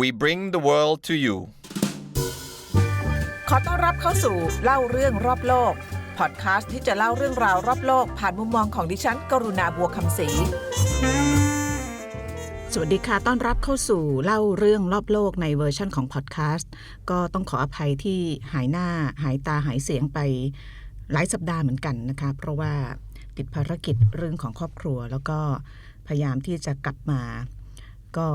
We bring the world to you ขอต้อนรับเข้าสู่เล่าเรื่องรอบโลก พอดคาสต์ที่จะเล่าเรื่องราวรอบโลก ผ่านมุมมองของดิฉัน กรุณาบัวคำศรีสวัสดีค่ะ ต้อนรับเข้าสู่เล่าเรื่องรอบโลกในเวอร์ชั่นของพอดแคสต์ ก็ต้องขออภัยที่หายหน้าหายตาหายเสียงไปหลายสัปดาห์เหมือนกันนะคะ เพราะว่าติดภารกิจเรื่องของครอบครัว แล้วก็พยายามที่จะกลับมา ก็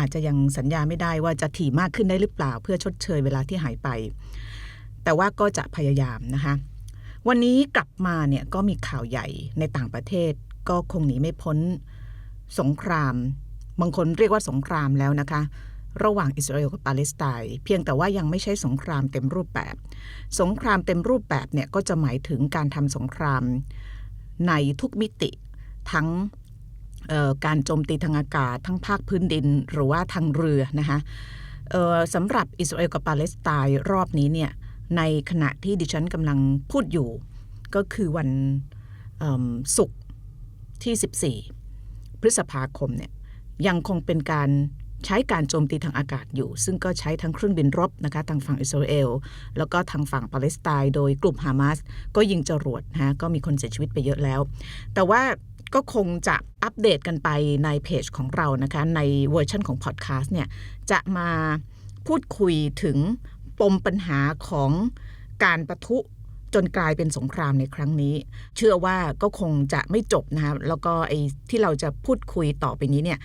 อาจจะยังสัญญาไม่ได้ว่าจะถี่มากขึ้นได้หรือเปล่า เพื่อชดเชยเวลาที่หายไป แต่ว่าก็จะพยายามนะคะ วันนี้กลับมาเนี่ยก็มีข่าวใหญ่ในต่างประเทศ ก็คงหนีไม่พ้นสงคราม บางคนเรียกว่าสงครามแล้วนะคะ ระหว่างอิสราเอลกับปาเลสไตน์เพียงแต่ว่ายังไม่ใช่สงครามเต็มรูปแบบ สงครามเต็มรูปแบบเนี่ยก็จะหมายถึงการทำสงครามในทุกมิติทั้ง การโจมตีทางอากาศทั้งภาคพื้นดินหรือว่าทางเรือนะคะสำหรับอิสราเอลกับปาเลสไตน์รอบนี้เนี่ยในขณะที่ดิฉันกำลังพูดอยู่ ก็คือวันศุกร์ที่ 14 พฤษภาคมเนี่ยยังคงเป็นการใช้การโจมตีทางอากาศอยู่ ซึ่งก็ใช้ทั้งเครื่องบินรบนะคะทางฝั่งอิสราเอลแล้วก็ทางฝั่งปาเลสไตน์โดยกลุ่มฮามาสก็ยิงจรวดนะะก็มีคนเสียชีวิตไปเยอะแล้ว แต่ว่า ก็คงจะอัปเดตกันไปในเพจของเรานะคะ ในเวอร์ชันของพอดแคสต์เนี่ยจะมาพูดคุยถึงปมปัญหาของการประทุจนกลายเป็นสงครามในครั้งนี้ เชื่อว่าก็คงจะไม่จบนะคะแล้วก็ไอ้ที่เราจะพูดคุยต่อไปนี้เนี่ย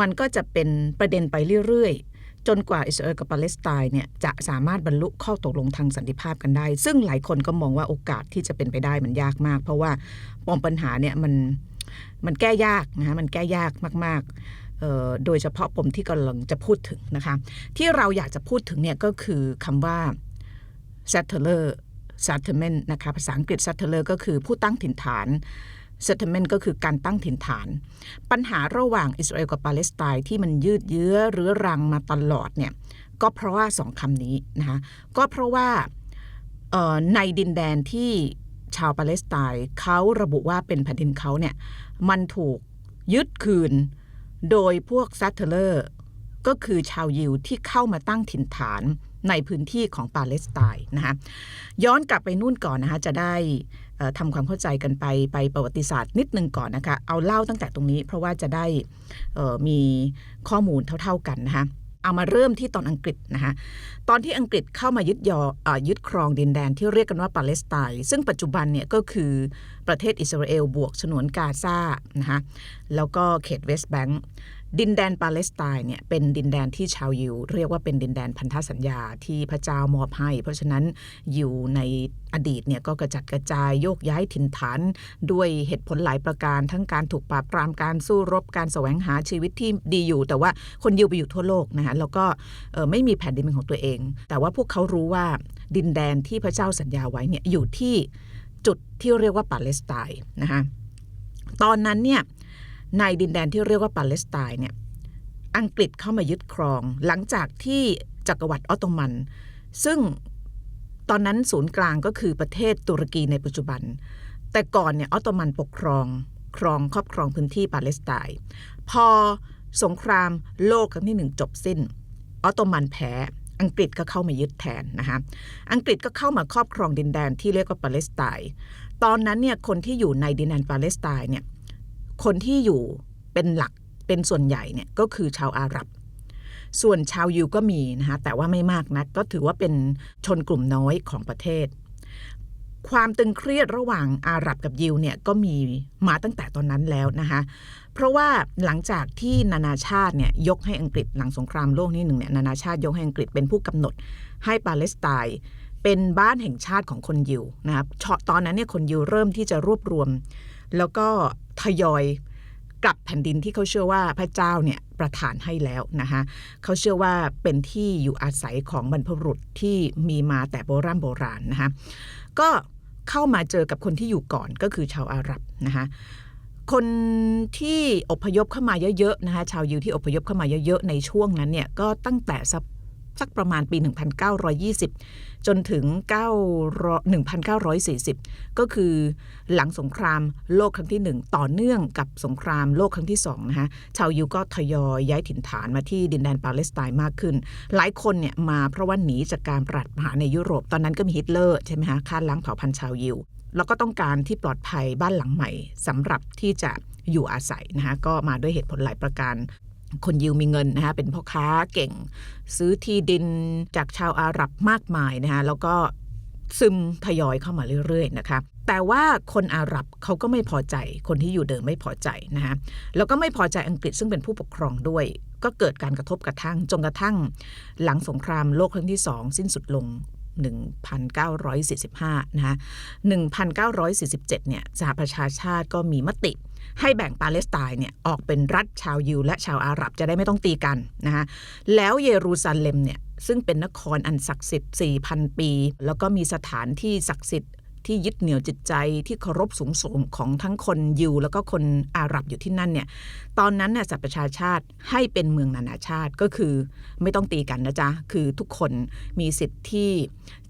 มันก็จะเป็นประเด็นไปเรื่อยๆ จนกว่าอิสราเอลกับปาเลสไตน์เนี่ยจะสามารถบรรลุข้อตกลงทางสันติภาพกันได้ ซึ่งหลายคนก็มองว่าโอกาสที่จะเป็นไปได้มันยากมาก เพราะว่าปมปัญหาเนี่ยมัน มันแก้ยากนะคะมันแก้ยากมาก ๆ โดยเฉพาะปมที่กำลังจะพูดถึงนะคะ ที่เราอยากจะพูดถึงเนี่ยก็คือคำว่า settler settlement นะคะภาษาอังกฤษ settler ก็คือผู้ตั้งถิ่นฐาน settlement ก็คือการตั้งถิ่นฐาน ปัญหาระหว่างอิสราเอลกับปาเลสไตน์ที่มันยืดเยื้อเรื้อรังมาตลอดเนี่ยก็เพราะว่าสองคำนี้นะคะก็เพราะว่าในดินแดนที่ ชาวปาเลสไตน์เขาระบุว่าเป็นแผ่นดินเขาเนี่ยมันถูกยึดคืน โดยพวก settler ก็คือชาวยิวที่เข้ามาตั้งถิ่นฐานในพื้นที่ของปาเลสไตน์นะคะย้อนกลับไปนู่นก่อนนะคะจะได้ทำความเข้าใจกันไปไปประวัติศาสตร์นิดนึงก่อนนะคะเอาเล่าตั้งแต่ตรงนี้เพราะว่าจะได้มีข้อมูลเท่า ๆกันนะคะ เอามาเริ่มที่ตอนอังกฤษนะคะตอนที่อังกฤษเข้ามายึดยออยึดครองดินแดนที่เรียกกันว่าปาเลสไตน์ซึ่งปัจจุบันเนี่ยก็คือประเทศอิสราเอลบวกฉนวนกาซานะคะแล้วก็เขตเวสต์แบงก์ ดินแดนปาเลสไตน์เนี่ยเป็นดินแดนที่ชาวยิว เรียกว่าเป็นดินแดนพันธสัญญาที่พระเจ้ามอบให้ เพราะฉะนั้นยิวในอดีตเนี่ยก็กระจัดกระจายโยกย้ายถิ่นฐานด้วยเหตุผลหลายประการ ทั้งการถูกปราบปรามการสู้รบการแสวงหาชีวิตที่ดีอยู่ แต่ว่าคนยิวไปอยู่ทั่วโลกนะคะแล้วก็ไม่มีแผ่นดินเป็นของตัวเอง แต่ว่าพวกเขารู้ว่าดินแดนที่พระเจ้าสัญญาไว้เนี่ยอยู่ที่จุดที่เรียกว่าปาเลสไตน์นะคะตอนนั้นเนี่ย ในดินแดนที่เรียกว่าปาเลสไตน์เนี่ยอังกฤษเข้ามายึดครอง หลังจากที่จักรวรรดิออตโตมัน ซึ่งตอนนั้นศูนย์กลางก็คือประเทศตุรกีในปัจจุบัน แต่ก่อนเนี่ยออตโตมันปกครองครองครอบครองพื้นที่ปาเลสไตน์พอสงครามโลกครั้งที่หนึ่งจบสิ้น ออตโตมันแพ้อังกฤษก็เข้ามายึดแทนนะคะอังกฤษก็เข้ามาครอบครองดินแดนที่เรียกว่าปาเลสไตน์ตอนนั้นเนี่ยคนที่อยู่ในดินแดนปาเลสไตน์เนี่ย คนที่อยู่เป็นหลักเป็นส่วนใหญ่เนี่ยก็คือชาวอาหรับ ส่วนชาวยิวก็มีนะคะแต่ว่าไม่มากนักก็ถือว่าเป็นชนกลุ่มน้อยของประเทศ ความตึงเครียดระหว่างอาหรับกับยิวเนี่ยก็มีมาตั้งแต่ตอนนั้นแล้วนะคะเพราะว่าหลังจากที่นานาชาติเนี่ยยกให้อังกฤษหลังสงครามโลกที่หนึ่งเนี่ยนานาชาติยกให้อังกฤษเป็นผู้กำหนดให้ปาเลสไตน์เป็นบ้านแห่งชาติของคนยิวนะครับตอนนั้นเนี่ยคนยิวเริ่มที่จะรวบรวม แล้วก็ ทยอยกลับแผ่นดินที่เขาเชื่อว่าพระเจ้าเนี่ยประทานให้แล้วนะคะเขาเชื่อว่าเป็นที่อยู่อาศัยของบรรพบุรุษที่มีมาแต่โบราณโบราณนะคะก็เข้ามาเจอกับคนที่อยู่ก่อนก็คือชาวอาหรับนะคะคนที่อพยพเข้ามาเยอะๆนะคะชาวยิวที่อพยพเข้ามาเยอะๆในช่วงนั้นเนี่ยก็ตั้งแต่สัก สักประมาณปี 1920 จนถึง9 1940 ก็คือหลังสงครามโลกครั้งที่ 1 ต่อเนื่องกับสงครามโลกครั้งที่2นะคะชาวยิวก็ทยอยย้ายถิ่นฐานมาที่ดินแดนปาเลสไตน์มากขึ้น หลายคนเนี่ยมาเพราะว่าหนีจากการปรัฐประหารในยุโรป ตอนนั้นก็มีฮิตเลอร์ใช่ไหมคะฆ่าล้างเผ่าพันธุ์ชาวยิวแล้วก็ต้องการที่ปลอดภัยบ้านหลังใหม่สำหรับที่จะอยู่อาศัยนะคะก็มาด้วยเหตุผลหลายประการ คนยิวมีเงินนะคะเป็นพ่อค้าเก่ง ซื้อที่ดินจากชาวอาหรับมากมายนะคะแล้วก็ซึมทยอยเข้ามาเรื่อยๆนะคะแต่ว่าคนอาหรับเขาก็ไม่พอใจคนที่อยู่เดิมไม่พอใจนะคะแล้วก็ไม่พอใจอังกฤษซึ่งเป็นผู้ปกครองด้วย ก็เกิดการกระทบกระทั่งจนกระทั่ง หลังสงครามโลกครั้งที่สองสิ้นสุดลง 1945 นะคะ1947 เนี่ยสหประชาชาติก็มีมติให้แบ่งปาเลสไตน์เนี่ยออกเป็นรัฐชาวยิวและชาวอาหรับจะได้ไม่ต้องตีกันนะคะแล้วเยรูซาเล็มเนี่ยซึ่งเป็นนครอันศักดิ์สิทธิ์ 4,000 ปี แล้วก็มีสถานที่ศักดิ์สิทธิ์ ที่ยึดเหนี่ยวจิตใจที่เคารพสูงส่งของทั้งคนยิวแล้วก็คนอาหรับอยู่ที่นั่นเนี่ยตอนนั้นน่ะสหประชาชาติให้เป็นเมืองนานาชาติก็คือไม่ต้องตีกันนะจ๊ะ คือทุกคนมีสิทธิ์ที่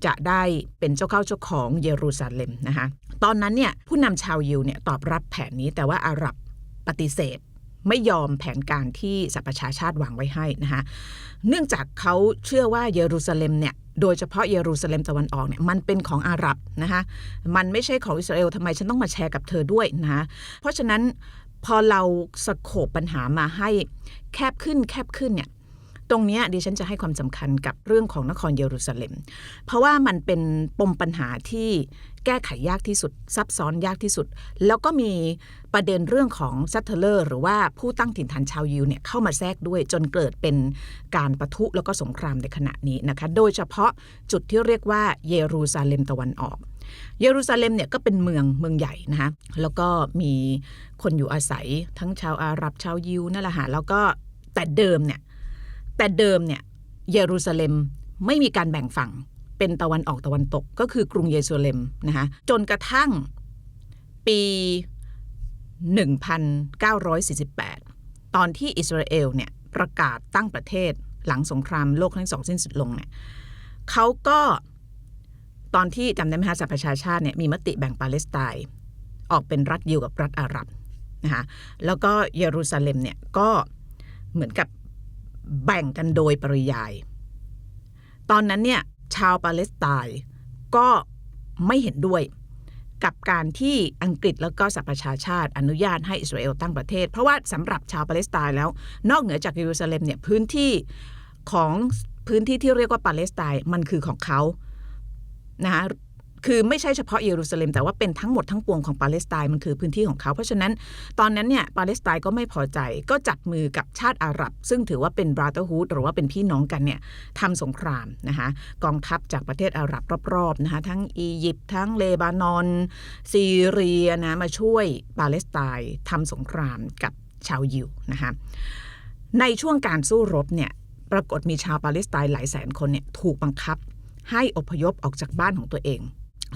จะได้เป็นเจ้าเข้าเจ้าของเยรูซาเล็มนะคะตอนนั้นเนี่ยผู้นำชาวยิวเนี่ยตอบรับแผนนี้แต่ว่าอาหรับปฏิเสธไม่ยอมแผนการที่สหประชาชาติวางไว้ให้นะคะเนื่องจากเขาเชื่อว่าเยรูซาเล็มเนี่ย โดยเฉพาะเยรูซาเล็มตะวันออกเนี่ยมันเป็นของอาหรับนะคะมันไม่ใช่ของอิสราเอลทำไมฉันต้องมาแชร์กับเธอด้วยนะคะเพราะฉะนั้นพอเราสโคบปัญหามาให้แคบขึ้นแคบขึ้นเนี่ย ตรงนี้ดิฉันจะให้ความสำคัญกับเรื่องของนครเยรูซาเล็ม เพราะว่ามันเป็นปมปัญหาที่แก้ไขยากที่สุด ซับซ้อนยากที่สุด แล้วก็มีประเด็นเรื่องของซัตเทเลอร์ หรือว่าผู้ตั้งถิ่นฐานชาวยิวเนี่ยเข้ามาแทรกด้วยจนเกิดเป็นการประทุแล้วก็สงครามในขณะนี้นะคะ โดยเฉพาะจุดที่เรียกว่าเยรูซาเล็มตะวันออกเยรูซาเล็มเนี่ยก็เป็นเมืองเมืองใหญ่นะคะแล้วก็มีคนอยู่อาศัยทั้งชาวอาหรับชาวยิวนั่นแหละฮะแล้วก็แต่เดิมเนี่ย แต่เดิมเนี่ยเยรูซาเล็มไม่มีการแบ่งฝั่งเป็นตะวันออกตะวันตกก็คือกรุงเยรูซาเล็มนะคะจนกระทั่งปี 1948 ตอนที่อิสราเอลเนี่ยประกาศตั้งประเทศหลังสงครามโลกครั้งที่สองสิ้นสุดลงเนี่ยเขาก็ตอนที่จำได้ไหมคะสหประชาชาติเนี่ยมีมติแบ่งปาเลสไตน์ออกเป็นรัฐยิวกับรัฐอาหรับนะคะแล้วก็เยรูซาเล็มเนี่ยก็เหมือนกับ แบ่งกันโดยปริยาย ตอนนั้นเนี่ยชาวปาเลสไตน์ก็ไม่เห็นด้วยกับการที่อังกฤษแล้วก็สหประชาชาติอนุญาตให้อิสราเอลตั้งประเทศ เพราะว่าสำหรับชาวปาเลสไตน์แล้ว นอกเหนือจากเยรูซาเล็มเนี่ยพื้นที่ของพื้นที่ที่เรียกว่าปาเลสไตน์มันคือของเขานะคะ คือไม่ใช่เฉพาะเยรูซาเล็มแต่ว่าเป็นทั้งหมดทั้งปวงของปาเลสไตน์มันคือพื้นที่ของเขาเพราะฉะนั้นตอนนั้นเนี่ยปาเลสไตน์ก็ไม่พอใจก็จับมือกับชาติอาหรับ ซึ่งถือว่าเป็นบราเ h อร์ฮูดหรือว่าเป็นพี่น้องกันเนี่ยทำสงครามนะคะกองทัพจากประเทศอาหรับรอบๆนะคะทั้งอียิปต์ทั้งเลบานอน ซีเรียนะมาช่วยปาเลสไตน์ทำสงครามกับชาวยิวนะคะในช่วงการสู้รบเนี่ยปรากฏมีชาวปาเลสไตน์หลายแสนคนเนี่ยถูกบังคับให้อพยพออกจากบ้านของตัวเอง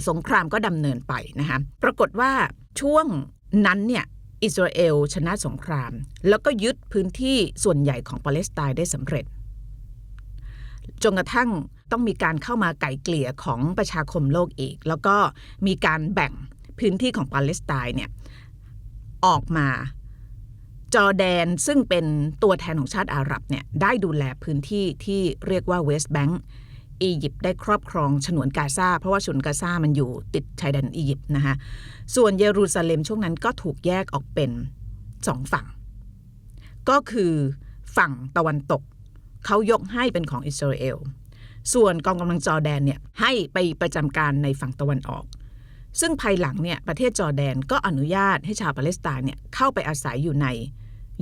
สงครามก็ดำเนินไปนะคะปรากฏว่าช่วงนั้นเนี่ยอิสราเอลชนะสงคราม แล้วก็ยึดพื้นที่ส่วนใหญ่ของปาเลสไตน์ได้สำเร็จ จนกระทั่งต้องมีการเข้ามาไก่เกลี่ยของประชาคมโลกอีก แล้วก็มีการแบ่งพื้นที่ของปาเลสไตน์เนี่ยออกมาจอแดนซึ่งเป็นตัวแทนของชาติอาหรับเนี่ยได้ดูแลพื้นที่ที่เรียกว่าเวสต์แบงก์ อียิปต์ได้ครอบครองฉนวนกาซาเพราะว่าฉนวนกาซามันอยู่ติดชายแดนอียิปต์นะคะส่วนเยรูซาเล็มช่วงนั้นก็ถูกแยกออกเป็นสองฝั่ง ก็คือฝั่งตะวันตกเขายกให้เป็นของอิสราเอลส่วนกองกำลังจอแดนเนี่ยให้ไปประจำการในฝั่งตะวันออก ซึ่งภายหลังเนี่ยประเทศจอแดนก็อนุญาตให้ชาวปาเลสไตน์เนี่ยเข้าไปอาศัยอยู่ใน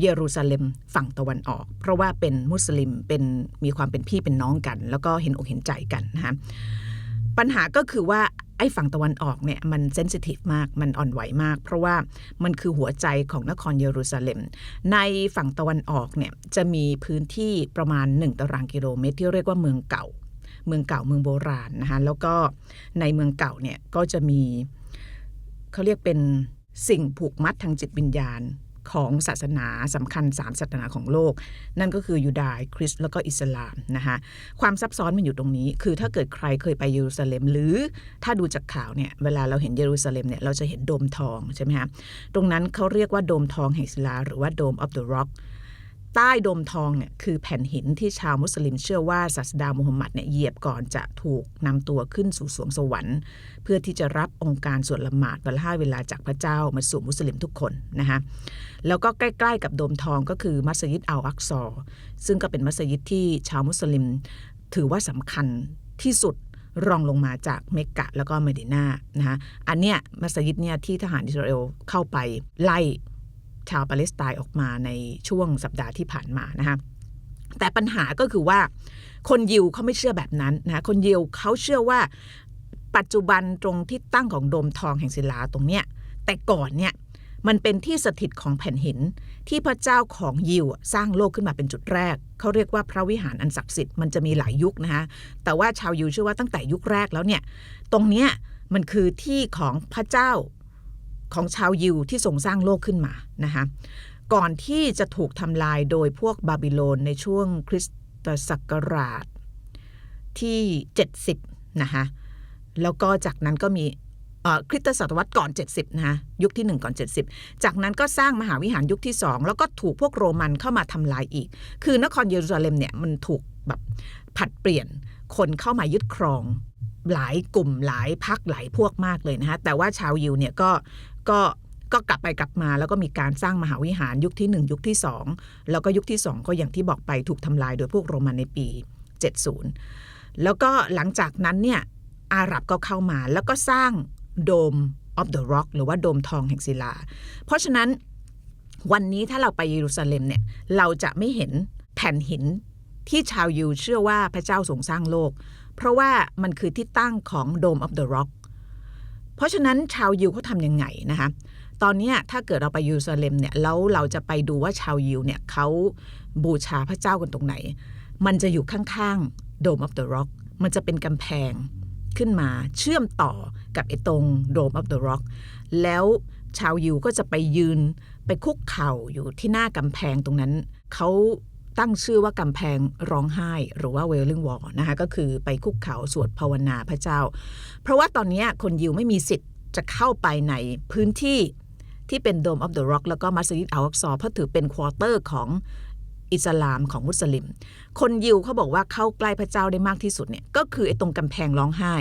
เยรูซาเล็มฝั่งตะวันออก เพราะว่าเป็นมุสลิมเป็นมีความเป็นพี่เป็นน้องกัน แล้วก็เห็นอกเห็นใจกันนะคะปัญหาก็คือว่าไอ้ฝั่งตะวันออกเนี่ยมันเซนซิทีฟมากมันอ่อนไหวมาก เพราะว่ามันคือหัวใจของนครเยรูซาเล็ม ในฝั่งตะวันออกเนี่ยจะมีพื้นที่ประมาณ 1 ตารางกิโลเมตร ที่เรียกว่าเมืองเก่า เมืองเก่าเมืองโบราณนะคะแล้วก็ในเมืองเก่าเนี่ยก็จะมีเขาเรียกเป็นสิ่งผูกมัดทางจิตวิญญาณ ของศาสนาสำคัญ 3 ศาสนาของโลก นั่นก็คือยูดาห์คริสต์แล้วก็อิสลามนะคะความซับซ้อนมันอยู่ตรงนี้ คือถ้าเกิดใครเคยไปเยรูซาเล็ม หรือถ้าดูจากข่าวเนี่ยเวลาเราเห็นเยรูซาเล็มเนี่ยเราจะเห็นโดมทองใช่ไหมคะตรงนั้นเขาเรียกว่าโดมทองแห่งศิลาหรือว่าโดมออฟเดอะร็อก ใต้โดมทองเนี่ยคือแผ่นหินที่ชาวมุสลิมเชื่อว่าศาสดามูฮัมหมัดเนี่ยเหยียบก่อนจะถูกนำตัวขึ้นสู่สวงสวรรค์ เพื่อที่จะรับองค์การสวดละหมาดวันละห้าเวลาจากพระเจ้ามาสู่มุสลิมทุกคนนะคะแล้วก็ใกล้ๆกับโดมทองก็คือมัสยิดอัลอักซอ ซึ่งก็เป็นมัสยิดที่ชาวมุสลิมถือว่าสำคัญที่สุดรองลงมาจากเมกะแล้วก็เมดินานะคะอันเนี้ยมัสยิดเนี่ยที่ทหารอิสราเอลเข้าไปไล่ ชาวปาเลสไตน์ออกมาในช่วงสัปดาห์ที่ผ่านมานะคะแต่ปัญหาก็คือว่าคนยิวเขาไม่เชื่อแบบนั้นนะคนยิวเขาเชื่อว่าปัจจุบันตรงที่ตั้งของโดมทองแห่งศิลาตรงเนี้ยแต่ก่อนเนี่ยมันเป็นที่สถิตของแผ่นหิน ที่พระเจ้าของยิวสร้างโลกขึ้นมาเป็นจุดแรก เขาเรียกว่าพระวิหารอันศักดิ์สิทธิ์มันจะมีหลายยุคนะคะแต่ว่าชาวยิวเชื่อว่าตั้งแต่ยุคแรกแล้วเนี่ยตรงเนี้ยมันคือที่ของพระเจ้า ของชาวยิวที่ทรงสร้างโลกขึ้นมานะคะก่อนที่จะถูกทำลายโดยพวกบาบิโลนในช่วงคริสตศักราชที่ 70 นะคะแล้วก็จากนั้นก็มีเอ่อคริสตศตวรรษก่อน 70 นะคะยุคที่ 1 ก่อน 70 จากนั้นก็สร้างมหาวิหารยุคที่ 2 แล้วก็ถูกพวกโรมันเข้ามาทำลายอีก คือนครเยรูซาเล็มเนี่ยมันถูกแบบผัดเปลี่ยนคนเข้ามายึดครองหลายกลุ่มหลายพักหลายพวกมากเลยนะคะแต่ว่าชาวยิวเนี่ยก็ ก็ก็กลับไปกลับมาแล้วก็มีการสร้างมหาวิหารยุคที่ 1 ยุคที่ 2 แล้วก็ยุคที่ 2 ก็อย่างที่บอกไปถูกทำลายโดยพวกโรมันในปี 70 แล้วก็หลังจากนั้นเนี่ยอาหรับก็เข้ามาแล้วก็สร้างโดมออฟเดอะร็อกหรือว่าโดมทองแห่งศิลา เพราะฉะนั้นวันนี้ถ้าเราไปเยรูซาเล็มเนี่ยเราจะไม่เห็นแผ่นหินที่ชาวยิวเชื่อว่าพระเจ้าทรงสร้างโลก เพราะว่ามันคือที่ตั้งของ Dome of the Rock เพราะฉะนั้นชาวยิวเขาทำยังไงนะคะตอนนี้ถ้าเกิดเราไปยรูซาเลมเนี่ยแล้วเราจะไปดูว่าชาวยิวเนี่ยเขาบูชาพระเจ้ากันตรงไหน มันจะอยู่ข้างๆ Dome of the Rock มันจะเป็นกำแพงขึ้นมาเชื่อมต่อกับไอ้ตรง Dome of the Rock แล้วชาวยิวก็จะไปยืนไปคุกเข่าอยู่ที่หน้ากำแพงตรงนั้น เขา ตั้งชื่อว่ากำแพงร้องไห้ หรือว่า Wailing Wall นะคะก็คือไปคุกเขาสวดภาวนาพระเจ้า เพราะว่าตอนนี้คนยิวไม่มีสิทธิ์จะเข้าไปในพื้นที่ที่เป็น Dome of the Rock แล้วก็มัสยิดอัลอักซอเพราะถือเป็นควอเตอร์ของอิสลามของมุสลิม คนยิวเขาบอกว่าเข้าใกล้พระเจ้าได้มากที่สุดเนี่ยก็คือไอ้ตรงกำแพงร้องไห้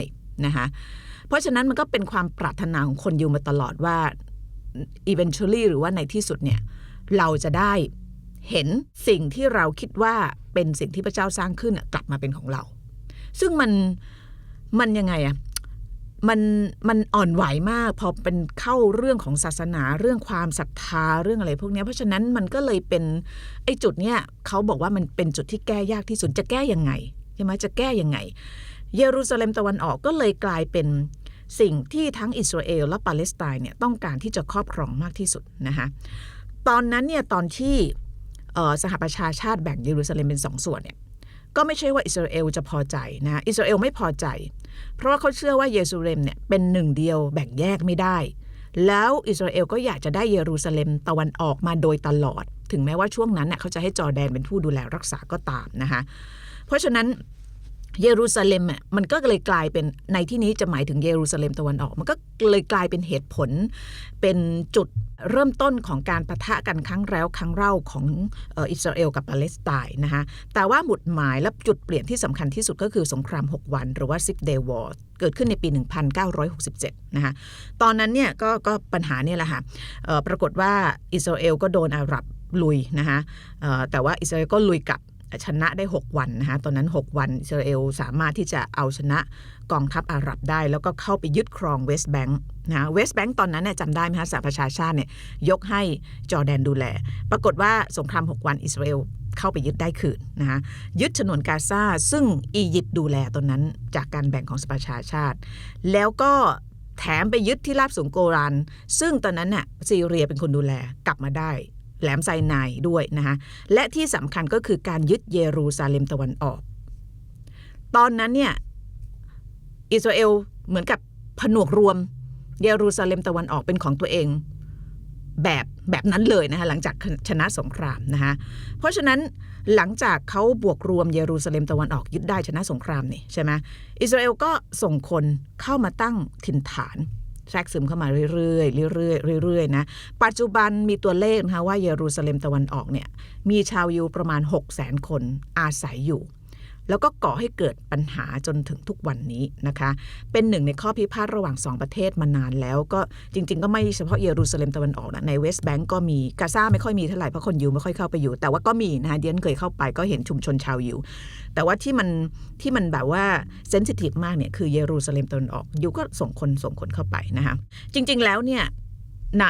นะคะเพราะฉะนั้นมันก็เป็นความปรารถนาของคนยิวมาตลอดว่า eventually หรือว่าในที่สุดเนี่ยเราจะได้ เห็นสิ่งที่เราคิดว่าเป็นสิ่งที่พระเจ้าสร้างขึ้นกลับมาเป็นของเรา ซึ่งมันมันยังไงอะมันมันอ่อนไหวมากพอเป็นเข้าเรื่องของศาสนาเรื่องความศรัทธาเรื่องอะไรพวกนี้เพราะฉะนั้นมันก็เลยเป็นไอ้จุดเนี้ยเขาบอกว่ามันเป็นจุดที่แก้ยากที่สุดจะแก้ยังไงใช่ไหมจะแก้ยังไง เยรูซาเล็มตะวันออกก็เลยกลายเป็นสิ่งที่ทั้งอิสราเอลและปาเลสไตน์เนี่ยต้องการที่จะครอบครองมากที่สุดนะคะตอนนั้นเนี่ยตอนที่ สหประชาชาติแบ่งเยรูซาเล็มเป็นสองส่วนเนี่ยก็ไม่ใช่ว่าอิสราเอลจะพอใจนะอิสราเอลไม่พอใจ เพราะว่าเขาเชื่อว่าเยรูซาเล็มเนี่ยเป็นหนึ่งเดียวแบ่งแยกไม่ได้ แล้วอิสราเอลก็อยากจะได้เยรูซาเล็มตะวันออกมาโดยตลอด ถึงแม้ว่าช่วงนั้นเน่ยเขาจะให้จอแดนเป็นผู้ดูแลรักษาก็ตามนะคะเพราะฉะนั้น เยรูซาเล็มอะมันก็เลยกลายเป็นในที่นี้จะหมายถึงเยรูซาเล็มตะวันออก มันก็เลยกลายเป็นเหตุผล เป็นจุดเริ่มต้นของการประทะกันครั้งแล้วครั้งเล่าของอิสราเอลกับปาเลสไตน์นะคะแต่ว่าหมุดหมายและจุดเปลี่ยนที่สำคัญที่สุดก็คือสงคราม 6 วัน หรือว่า Six Day War เกิดขึ้นในปี 1967 นะคะตอนนั้นเนี่ยก็ก็ปัญหาเนี่ยแหละค่ะเอ่อปรากฏว่าอิสราเอลก็โดนอาหรับลุยนะคะแต่ว่าอิสราเอลก็ลุยกลับ ชนะได้ 6 วันนะคะตอนนั้น 6 วันอิสราเอลสามารถที่จะเอาชนะกองทัพอาหรับได้ แล้วก็เข้าไปยึดครองเวสต์แบงค์นะเวสต์แบงค์ตอนนั้นเนี่ยจำได้ไหมคะสหประชาชาติเนี่ยยกให้จอร์แดนดูแล ปรากฏว่าสงคราม 6 วันอิสราเอลเข้าไปยึดได้คืนนะคะยึดฉนวนกาซาซึ่งอียิปต์ดูแลตอนนั้นจากการแบ่งของสหประชาชาติ แล้วก็แถมไปยึดที่ราบสูงโกรานซึ่งตอนนั้นน่ะซีเรียเป็นคนดูแลกลับมาได้ แหลมไซนายด้วยนะคะและที่สำคัญก็คือการยึดเยรูซาเล็มตะวันออก ตอนนั้นเนี่ยอิสราเอลเหมือนกับผนวกรวมเยรูซาเล็มตะวันออกเป็นของตัวเองแบบแบบนั้นเลยนะคะหลังจากชนะสงครามนะคะเพราะฉะนั้นหลังจากเขาบวกรวมเยรูซาเล็มตะวันออกยึดได้ชนะสงครามนี่ใช่ไหมอิสราเอลก็ส่งคนเข้ามาตั้งถิ่นฐาน แทรกซึมเข้ามาเรื่อยๆเรื่อยๆเรื่อยๆนะปัจจุบันมีตัวเลขนะคะว่าเยรูซาเล็มตะวันออกเนี่ยมีชาวยิวประมาณ 6 0 0 0 0 0 คนอาศัยอยู่ แล้วก็ก่อให้เกิดปัญหาจนถึงทุกวันนี้นะคะ เป็นหนึ่งในข้อพิพาทระหว่างสองประเทศมานานแล้วก็จริง ๆ ก็ไม่เฉพาะเยรูซาเล็มตะวันออกนะในเวสต์แบงก์ก็มีกาซาไม่ค่อยมีเท่าไหร่เพราะคนยิวไม่ค่อยเข้าไปอยู่ แต่ว่าก็มีนะคะเดียนเคยเข้าไปก็เห็นชุมชนชาวยิวแต่ว่าที่มันที่มันแบบว่าเซนซิทีฟมากเนี่ยคือเยรูซาเล็มตะวันออกยิวก็ส่งคนส่งคนเข้าไปนะคะจริง ๆ แล้วเนี่ย ใน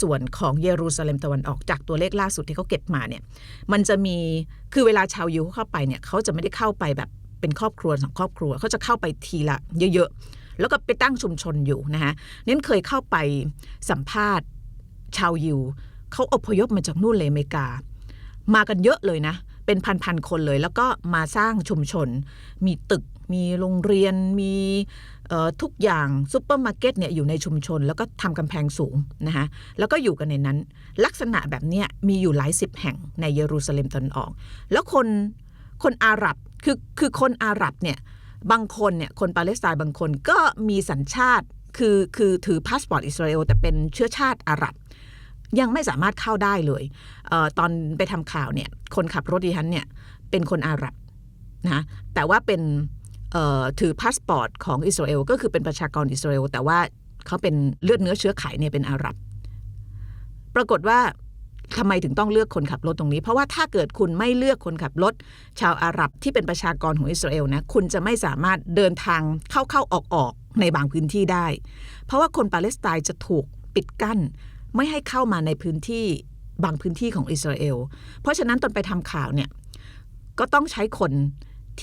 ส่วนของเยรูซาเล็มตะวันออกจากตัวเลขล่าสุดที่เขาเก็บมาเนี่ยมันจะมีคือเวลาชาวยิวเข้าไปเนี่ยเขาจะไม่ได้เข้าไปแบบเป็นครอบครัวสองครอบครัวเขาจะเข้าไปทีละเยอะๆ แล้วก็ไปตั้งชุมชนอยู่นะคะเน้นเคยเข้าไปสัมภาษณ์ชาวยิวเขาอพยพมาจากนู่นเลยอเมริกา มากันเยอะเลยนะ เป็นพันๆคนเลย แล้วก็มาสร้างชุมชน มีตึก มีโรงเรียนมีทุกอย่างซูเปอร์มาร์เก็ตเนี่ยอยู่ในชุมชน แล้วก็ทำกำแพงสูงนะคะแล้วก็อยู่กันในนั้น ลักษณะแบบเนี้ยมีอยู่หลายสิบแห่งในเยรูซาเล็มตะวันออก แล้วคนคนอาหรับคือคือคนอาหรับเนี่ยบางคนเนี่ยคนปาเลสไตน์บางคนก็มีสัญชาติคือคือถือพาสปอร์ตอิสราเอลแต่เป็นเชื้อชาติอาหรับ ยังไม่สามารถเข้าได้เลยเออตอนไปทำข่าวเนี่ยคนขับรถดิฉันเนี่ยเป็นคนอาหรับนะแต่ว่าเป็น ถือพาสปอร์ตของอิสราเอลก็คือเป็นประชากรอิสราเอลแต่ว่าเขาเป็นเลือดเนื้อเชื้อไขเนี่ยเป็นอาหรับ ปรากฏว่าทำไมถึงต้องเลือกคนขับรถตรงนี้ เพราะว่าถ้าเกิดคุณไม่เลือกคนขับรถ ชาวอาหรับที่เป็นประชากรของอิสราเอลนะคุณจะไม่สามารถเดินทางเข้าเข้าออกออกในบางพื้นที่ได้ เพราะว่าคนปาเลสไตน์จะถูกปิดกั้น ไม่ให้เข้ามาในพื้นที่บางพื้นที่ของอิสราเอลเพราะฉะนั้นตอนไปทำข่าวเนี่ยก็ต้องใช้คน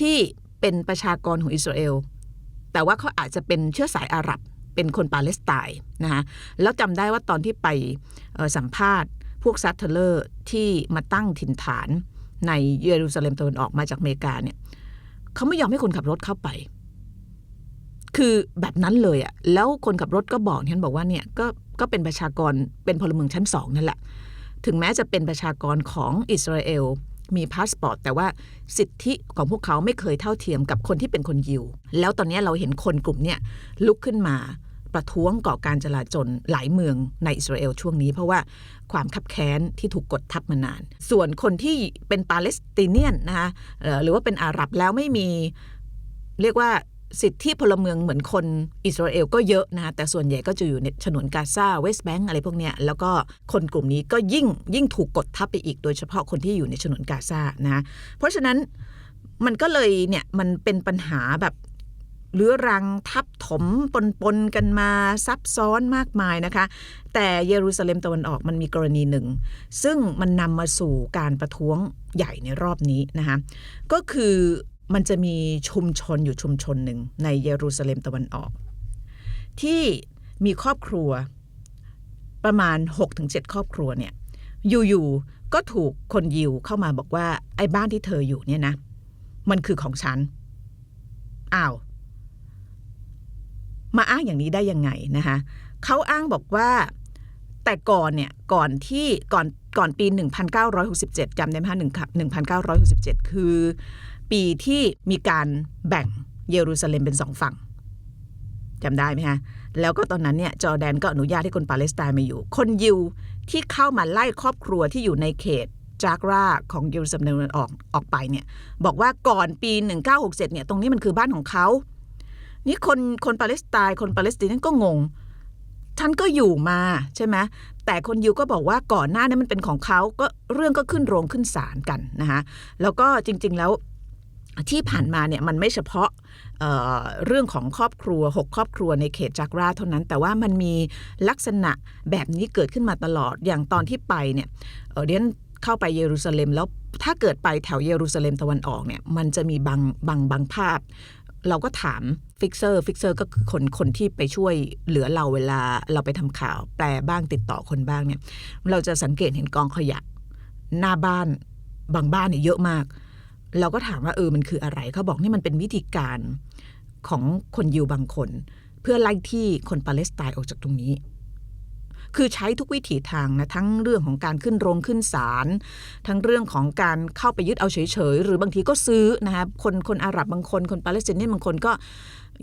ที่ เป็นประชากรของอิสราเอล แต่ว่าเขาอาจจะเป็นเชื้อสายอาหรับ เป็นคนปาเลสไตน์นะคะแล้วจำได้ว่าตอนที่ไปสัมภาษณ์ พวกซัตเทเลอร์ที่มาตั้งถิ่นฐานในเยรูซาเล็มตะวันออกมาจากอเมริกาเนี่ยเขาไม่ยอมให้คนขับรถเข้าไป คือแบบนั้นเลยอะแล้วคนขับรถก็บอกฉันบอกว่าเนี่ยก็ก็เป็นประชากรเป็นพลเมืองชั้นสองนั่นแหละ ถึงแม้จะเป็นประชากรของอิสราเอล มีพาสปอร์ตแต่ว่าสิทธิของพวกเขาไม่เคยเท่าเทียมกับคนที่เป็นคนยิว แล้วตอนนี้เราเห็นคนกลุ่มเนี่ยลุกขึ้นมาประท้วงก่อการจลาจลหลายเมืองในอิสราเอลช่วงนี้ เพราะว่าความคับแค้นที่ถูกกดทับมานาน ส่วนคนที่เป็นปาเลสไตเนียนนะคะหรือว่าเป็นอาหรับแล้วไม่มีเรียกว่า สิทธิพลเมืองเหมือนคนอิสราเอลก็เยอะนะแต่ส่วนใหญ่ก็จะอยู่ในฉนวนกาซาเวสต์แบงก์อะไรพวกเนี้ยแล้วก็คนกลุ่มนี้ก็ยิ่งยิ่งถูกกดทับไปอีกโดยเฉพาะคนที่อยู่ในฉนวนกาซานะเพราะฉะนั้นมันก็เลยเนี่ยมันเป็นปัญหาแบบเรื้อรังทับถมปนปนกันมาซับซ้อนมากมายนะคะ แต่เยรูซาเล็มตะวันออกมันมีกรณีหนึ่ง ซึ่งมันนำมาสู่การประท้วงใหญ่ในรอบนี้นะคะก็คือ มันจะมีชุมชนอยู่ชุมชนหนึ่งในเยรูซาเล็มตะวันออก ที่มีครอบครัวประมาณ 6-7 ครอบครัวเนี่ยอยู่ๆก็ถูกคนยิวเข้ามาบอกว่า ไอ้บ้านที่เธออยู่เนี่ยนะ มันคือของฉันอ้าวมาอ้างอย่างนี้ได้ยังไงนะคะเขาอ้างบอกว่า แต่ก่อนเนี่ยก่อนที่ก่อนก่อนปี 1967จำได้ไหมคะ1967 คือปีที่มีการแบ่งเยรูซาเล็มเป็นสองฝั่งจำได้ไหมคะแล้วก็ตอนนั้นเนี่ยจอแดนก็อนุญาตให้คนปาเลสไตน์มาอยู่ คนยิวที่เข้ามาไล่ครอบครัวที่อยู่ในเขตจากราของเยรูซาเล็มออกออกไปเนี่ยบอกว่าก่อนปี 1967เนี่ยตรงนี้มันคือบ้านของเขานี่คนคนปาเลสไตน์คนปาเลสไตน์นั่นก็งง ท่านก็อยู่มาใช่ไหมแต่คนยิวก็บอกว่าก่อนหน้านั้นมันเป็นของเขาก็เรื่องก็ขึ้นโรงขึ้นศาลกันนะคะแล้วก็จริง ๆแล้วที่ผ่านมาเนี่ยมันไม่เฉพาะเเรื่องของครอบครัว 6 ครอบครัวในเขตจากราเท่านั้น แต่ว่ามันมีลักษณะแบบนี้เกิดขึ้นมาตลอดอย่างตอนที่ไปเนี่ยเอ่อเดียนเข้าไปเยรูซาเล็มแล้วถ้าเกิดไปแถวเยรูซาเล็มตะวันออกเนี่ยมันจะมีบางบางบางภาพ เราก็ถามฟิกเซอร์ฟิกเซอร์ก็คือคนคนที่ไปช่วยเหลือเราเวลาเราไปทำข่าว แปลบ้างติดต่อคนบ้างเนี่ย เราจะสังเกตเห็นกองขยะ หน้าบ้านบางบ้านเนี่ยเยอะมาก เราก็ถามว่าเออมันคืออะไรเขาบอกนี่มันเป็นวิธีการของคนยิวบางคน เพื่อไล่ที่คนปาเลสไตน์ออกจากตรงนี้ คือใช้ทุกวิถีทางนะทั้งเรื่องของการขึ้นโรงขึ้นศาลทั้งเรื่องของการเข้าไปยึดเอาเฉยๆหรือบางทีก็ซื้อนะคะคนคนอาหรับบางคนคนปาเลสไตน์บางคนก็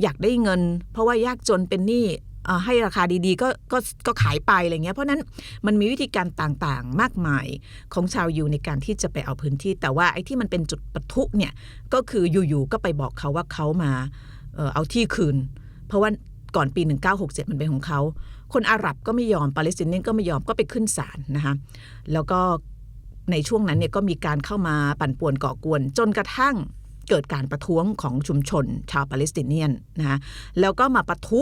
อยากได้เงิน เพราะว่ายากจนเป็นหนี้เอ่อให้ราคาดีๆก็ก็ก็ขายไปอะไรเงี้ยเพราะนั้นมันมีวิธีการต่างๆมากมายของชาวยูในการที่จะไปเอาพื้นที่ แต่ว่าไอ้ที่มันเป็นจุดปะทุเนี่ยก็คืออยู่ๆก็ไปบอกเขาว่าเขามาเอ่อเอาที่คืน เพราะว่าก่อนปี 1967 มันเป็นของเขา คนอาหรับก็ไม่ยอมปาเลสไตน์ก็ไม่ยอมก็ไปขึ้นศาลนะคะแล้วก็ในช่วงนั้นเนี่ยก็มีการเข้ามาปั่นป่วนก่อกวน จนกระทั่งเกิดการประท้วงของชุมชนชาวปาเลสไตนียนะคะแล้วก็มาประทุ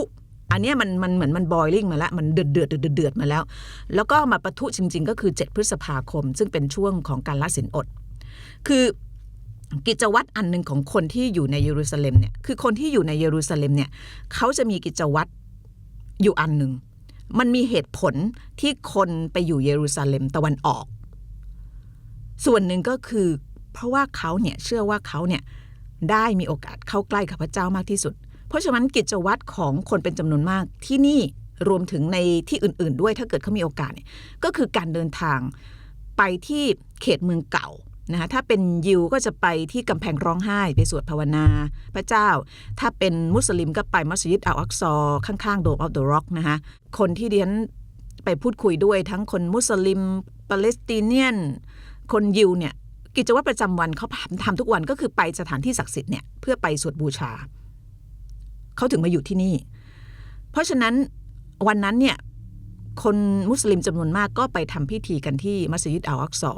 อันนี้มันมันเหมือนมันบอยลิงมาแล้ว มันเดือดเดือดเดือดเดือดมาแล้ว แล้วก็มาประทุจริง ๆ ก็คือ 7 พฤษภาคม ซึ่งเป็นช่วงของการละสินอด คือกิจวัตรอันหนึ่งของคนที่อยู่ในเยรูซาเล็มเนี่ยคือคนที่อยู่ในเยรูซาเล็มเนี่ยเขาจะมีกิจวัตรอยู่อันหนึ่ง มันมีเหตุผลที่คนไปอยู่เยรูซาเล็มตะวันออก ส่วนหนึ่งก็คือ เพราะว่าเขาเนี่ยเชื่อว่าเขาเนี่ยได้มีโอกาสเข้าใกล้กับพระเจ้ามากที่สุด เพราะฉะนั้นกิจวัตรของคนเป็นจำนวนมากที่นี่รวมถึงในที่อื่น ๆ ด้วยถ้าเกิดเขามีโอกาสเนี่ยก็คือการเดินทางไปที่เขตเมืองเก่า นะคะถ้าเป็นยิวก็จะไปที่กำแพงร้องไห้ไปสวดภาวนา พระเจ้า ถ้าเป็นมุสลิมก็ไปมัสยิดอัลอักซอข้างๆโดมออฟเดอะร็อกนะคะคนที่เรียนไปพูดคุยด้วยทั้งคนมุสลิมปาเลสไตเนียน คนยิวเนี่ยกิจวัตรประจำวันเขาทำทุกวันก็คือไปสถานที่ศักดิ์สิทธิ์เนี่ยเพื่อไปสวดบูชา เขาถึงมาอยู่ที่นี่ เพราะฉะนั้นวันนั้นเนี่ยคนมุสลิมจำนวนมากก็ไปทำพิธีกันที่มัสยิดอัลอักซอ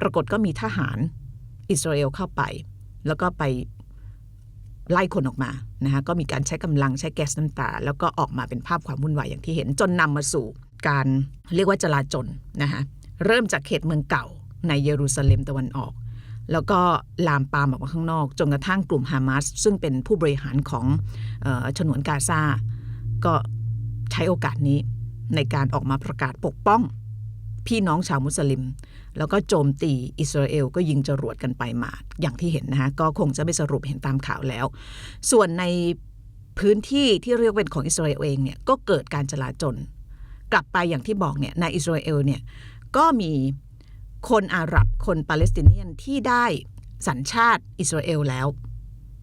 ปรากฏก็มีทหารอิสราเอลเข้าไป แล้วก็ไปไล่คนออกมานะคะก็มีการใช้กำลังใช้แก๊สน้ำตา แล้วก็ออกมาเป็นภาพความวุ่นวายอย่างที่เห็นจนนำมาสู่การเรียกว่าจลาจลนะคะเริ่มจากเขตเมืองเก่าในเยรูซาเล็มตะวันออก แล้วก็ลามปามออกมาข้างนอก จนกระทั่งกลุ่มฮามาสซึ่งเป็นผู้บริหารของออฉนวนกาซาก็ใช้โอกาสนี้ในการออกมาประกาศปกป้อง พี่น้องชาวมุสลิม แล้วก็โจมตีอิสราเอลก็ยิงจรวดกันไปมาอย่างที่เห็นนะคะก็คงจะไม่สรุปเห็นตามข่าวแล้ว ส่วนในพื้นที่ที่เรียกเป็นของอิสราเอลเองเนี่ยก็เกิดการจลาจลกลับไปอย่างที่บอกเนี่ยในอิสราเอลเนี่ยก็มีคนอาหรับคนปาเลสไตเนียนที่ได้สัญชาติอิสราเอลแล้ว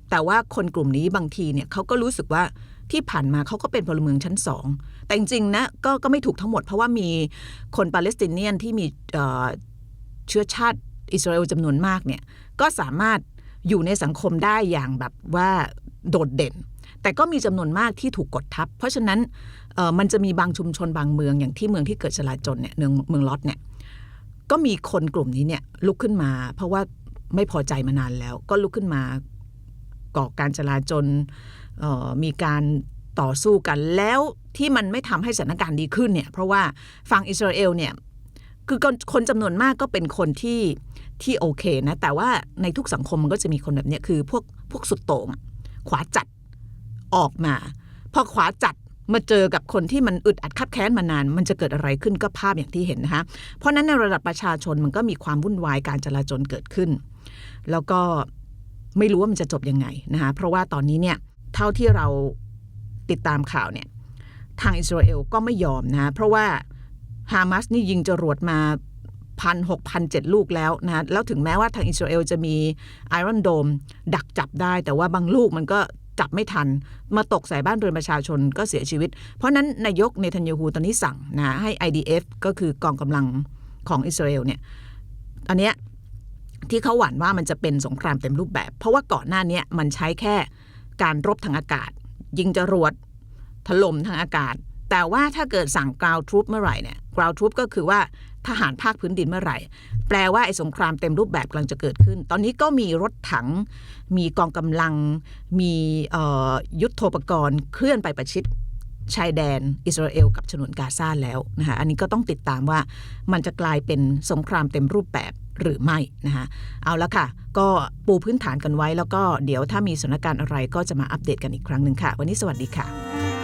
แต่ว่าคนกลุ่มนี้บางทีเนี่ยเขาก็รู้สึกว่า ที่ผ่านมาเขาก็เป็นพลเมืองชั้นสองแต่จริงๆนะก็ก็ไม่ถูกทั้งหมด เพราะว่ามีคนปาเลสไตเนียนที่มีเชื้อชาติอิสราเอลจำนวนมากเนี่ยก็สามารถอยู่ในสังคมได้อย่างแบบว่าโดดเด่น แต่ก็มีจำนวนมากที่ถูกกดทับ เพราะฉะนั้นมันจะมีบางชุมชนบางเมืองอย่างที่เมืองที่เกิดจลาจลเนี่ยเมืองเมืองลอตเนี่ยก็มีคนกลุ่มนี้เนี่ยลุกขึ้นมา เพราะว่าไม่พอใจมานานแล้ว ก็ลุกขึ้นมาก่อการจลาจล มีการต่อสู้กัน แล้วที่มันไม่ทำให้สถานการณ์ดีขึ้นเนี่ยเพราะว่าฝั่งอิสราเอลเนี่ยคือคนคนจำนวนมากก็เป็นคนที่ที่โอเคนะ แต่ว่าในทุกสังคมมันก็จะมีคนแบบเนี้ยคือพวกพวกสุดโต่งขวาจัดออกมา พอขวาจัดมาเจอกับคนที่มันอึดอัดคับแค้นมานาน มันจะเกิดอะไรขึ้นก็ภาพอย่างที่เห็นนะคะเพราะนั้นในระดับประชาชนมันก็มีความวุ่นวายการจลาจลเกิดขึ้น แล้วก็ไม่รู้ว่ามันจะจบยังไงนะคะเพราะว่าตอนนี้เนี่ย เท่าที่เราติดตามข่าวเนี่ยทางอิสราเอลก็ไม่ยอมนะเพราะว่าฮามาสนี่ยิงจรวดมาพันหกพันเจ็ดลูกแล้วนะแล้วถึงแม้ว่าทางอิสราเอลจะมีไอรอนโดมดักจับได้ แต่ว่าบางลูกมันก็จับไม่ทัน มาตกใส่บ้านเรือนประชาชนก็เสียชีวิต เพราะนั้นนายกเนทันยาฮูตอนนี้สั่งนะให้ IDF ก็คือกองกำลังของอิสราเอลเนี่ยอันเนี้ยที่เขาหวั่นว่ามันจะเป็นสงครามเต็มรูปแบบ เพราะว่าก่อนหน้านี้มันใช้แค่ การรบทางอากาศ ยิงจรวดถล่มทางอากาศ แต่ว่าถ้าเกิดสั่ง ground troop เมื่อไหร่เนี่ย ground troop ก็คือว่าทหารภาคพื้นดินเมื่อไหร่ แปลว่าไอ้สงครามเต็มรูปแบบกำลังจะเกิดขึ้น ตอนนี้ก็มีรถถัง มีกองกำลัง มียุทโธปกรณ์เคลื่อนไปประชิด ชายแดนอิสราเอลกับฉนวนกาซาแล้วนะคะอันนี้ก็ต้องติดตามว่ามันจะกลายเป็นสงครามเต็มรูปแบบหรือไม่นะคะเอาละค่ะ ก็ปูพื้นฐานกันไว้แล้วก็เดี๋ยวถ้ามีสถานการณ์อะไรก็จะมาอัปเดตกันอีกครั้งหนึ่งค่ะ วันนี้สวัสดีค่ะ